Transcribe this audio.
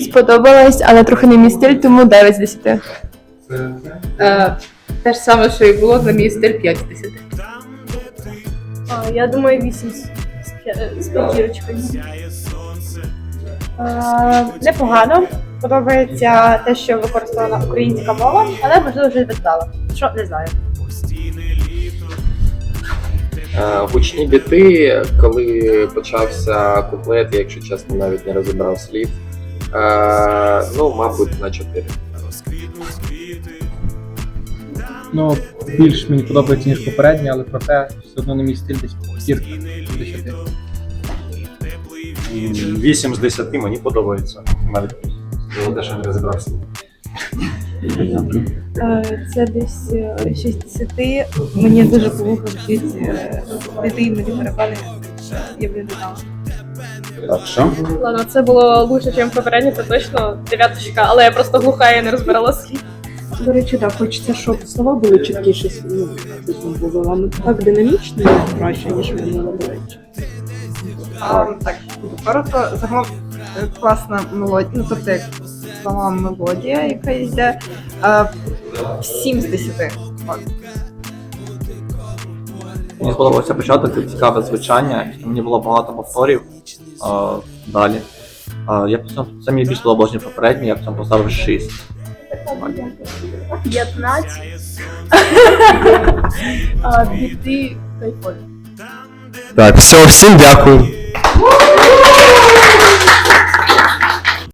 сподобалась, але трохи не мій стиль, тому 9 з 10. Е, те ж саме, що і було, на мій стиль 5 з 10. А, я думаю, 8 з, з п'ятірочкою. Е, Непогано. Подобається те, що використована українська мова, але можливо вже віддала. Що не знаю. Е, Гучні біти, коли почався куплет, я, якщо чесно, навіть не розібрав слів. Е, ну, мабуть, на 4. Ну, більш мені подобається, ніж попередні, але проте все одно не мій стиль десь п'ятірка з 10. 8 з 10 мені подобається. Навіть те, що не розібрався. Е, Це десь е, 6 Мені дуже полухав від дитини, мені перепали. Я б не додала. Так, що? Ладно, це було лучше, ніж попереднє, це точно дев'яточка, але я просто глуха і не розбирала слів. До речі, так, хочеться, щоб слова були чіткіше, ну, було вам так динамічно і краще, ніж минуло, до речі. А, так, коротко, загалом е, класна мелодія, ну тобто як сама мелодія, яка йде. А, 7 з 10. От. Мені сподобався початок, цікаве звучання, мені було багато повторів а, далі. А, я це мені більш сподобалось, ніж попередній, я б цьому поставив 6. 15. а, біти кайфові. Так, все, всім дякую.